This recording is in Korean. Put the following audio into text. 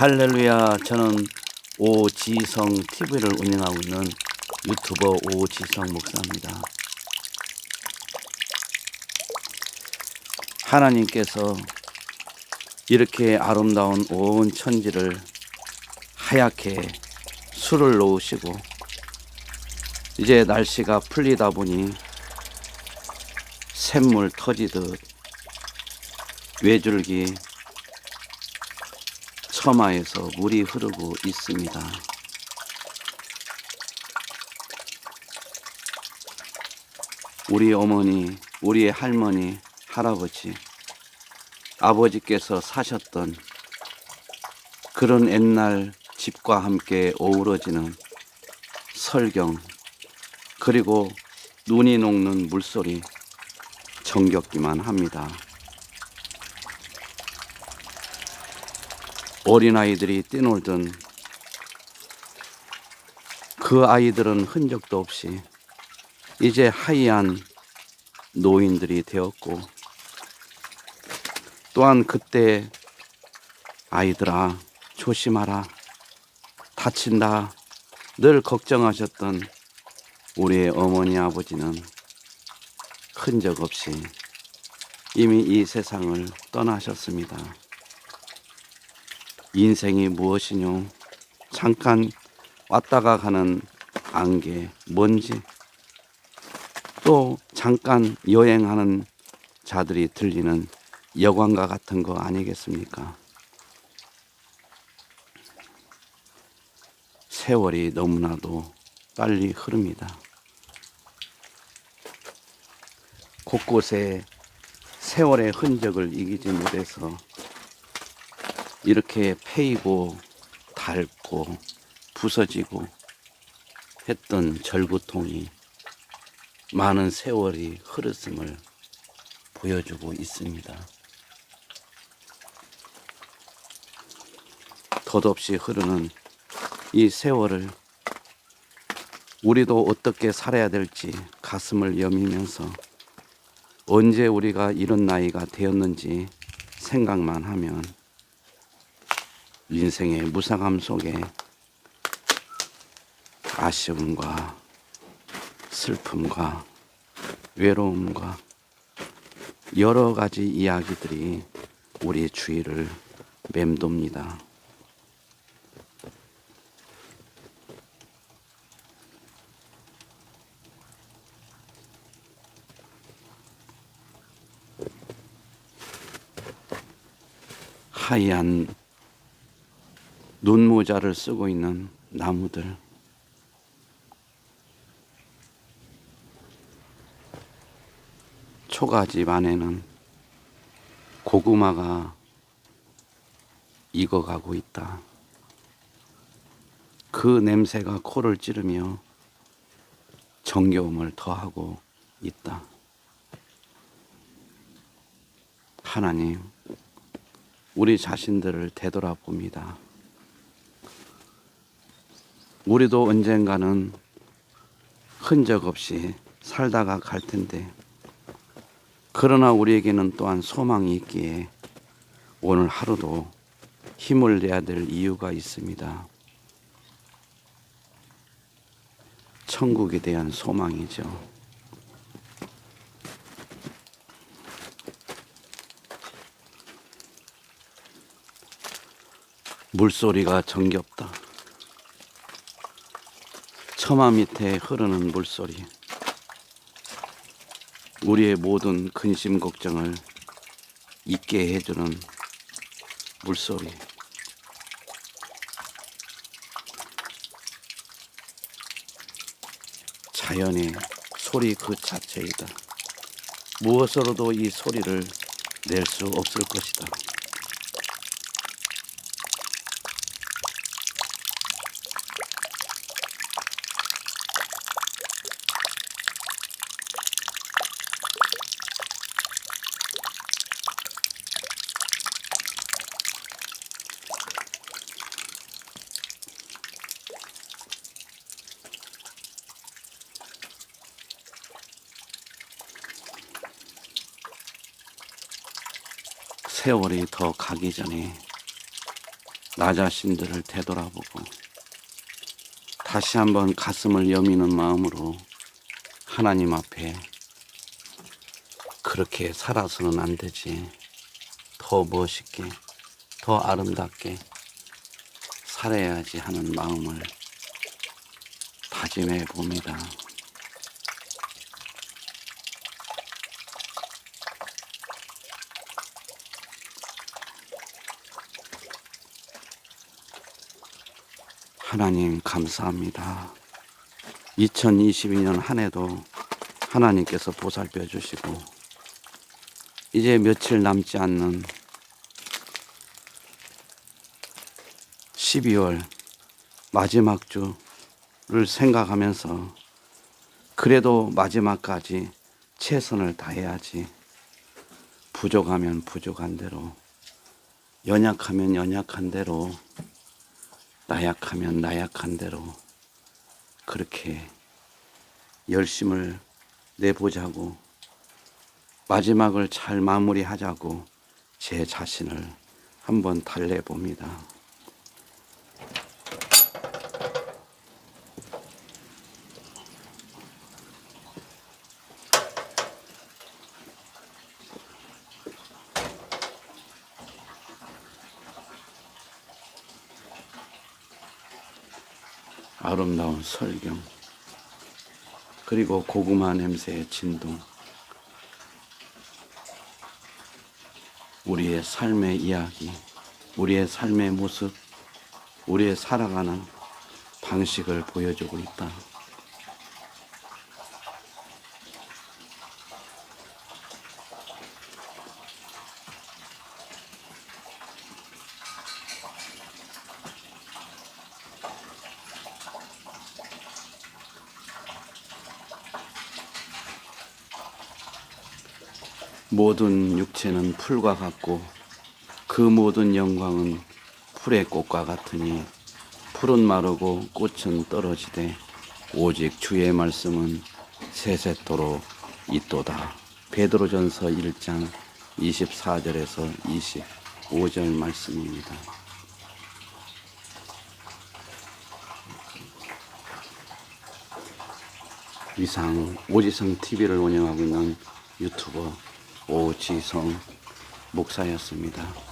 할렐루야. 저는 오지성 TV를 운영하고 있는 유튜버 오지성 목사입니다. 하나님께서 이렇게 아름다운 온 천지를 하얗게 술을 놓으시고 이제 날씨가 풀리다 보니 샘물 터지듯 외줄기 처마에서 물이 흐르고 있습니다. 우리 어머니, 우리 할머니, 할아버지, 아버지께서 사셨던 그런 옛날 집과 함께 어우러지는 설경, 그리고 눈이 녹는 물소리 정겹기만 합니다. 어린아이들이 뛰놀던 그 아이들은 흔적도 없이 이제 하얀 노인들이 되었고 또한 그때 아이들아 조심하라 다친다 늘 걱정하셨던 우리의 어머니 아버지는 흔적 없이 이미 이 세상을 떠나셨습니다. 인생이 무엇이뇨? 잠깐 왔다가 가는 안개, 먼지, 또 잠깐 여행하는 자들이 들리는 여관과 같은 거 아니겠습니까? 세월이 너무나도 빨리 흐릅니다. 곳곳에 세월의 흔적을 이기지 못해서 이렇게 패이고 닳고 부서지고 했던 절구통이 많은 세월이 흐르음을 보여주고 있습니다. 덧없이 흐르는 이 세월을 우리도 어떻게 살아야 될지 가슴을 여미면서 언제 우리가 이런 나이가 되었는지 생각만 하면 인생의 무상함 속에 아쉬움과 슬픔과 외로움과 여러 가지 이야기들이 우리 주위를 맴돕니다. 하얀 눈모자를 쓰고 있는 나무들. 초가집 안에는 고구마가 익어가고 있다. 그 냄새가 코를 찌르며 정겨움을 더하고 있다. 하나님, 우리 자신들을 되돌아봅니다. 우리도 언젠가는 흔적 없이 살다가 갈 텐데, 그러나 우리에게는 또한 소망이 있기에 오늘 하루도 힘을 내야 될 이유가 있습니다. 천국에 대한 소망이죠. 물소리가 정겹다. 처마 밑에 흐르는 물소리. 우리의 모든 근심 걱정을 잊게 해주는 물소리. 자연의 소리 그 자체이다. 무엇으로도 이 소리를 낼 수 없을 것이다. 세월이 더 가기 전에 나 자신들을 되돌아보고 다시 한번 가슴을 여미는 마음으로 하나님 앞에 그렇게 살아서는 안 되지. 더 멋있게, 더 아름답게 살아야지 하는 마음을 다짐해 봅니다. 하나님 감사합니다. 2022년 한 해도 하나님께서 보살펴 주시고 이제 며칠 남지 않는 12월 마지막 주를 생각하면서 그래도 마지막까지 최선을 다해야지 부족하면 부족한 대로 연약하면 연약한 대로 나약하면 나약한 대로 그렇게 열심을 내보자고 마지막을 잘 마무리하자고 제 자신을 한번 달래봅니다. 아름다운 설경 그리고 고구마 냄새의 진동 우리의 삶의 이야기 우리의 삶의 모습 우리의 살아가는 방식을 보여주고 있다. 모든 육체는 풀과 같고 그 모든 영광은 풀의 꽃과 같으니 풀은 마르고 꽃은 떨어지되 오직 주의 말씀은 세세토록 있도다. 베드로전서 1장 24절에서 25절 말씀입니다. 이상 오지성 TV를 운영하고 있는 유튜버 오지성 목사였습니다.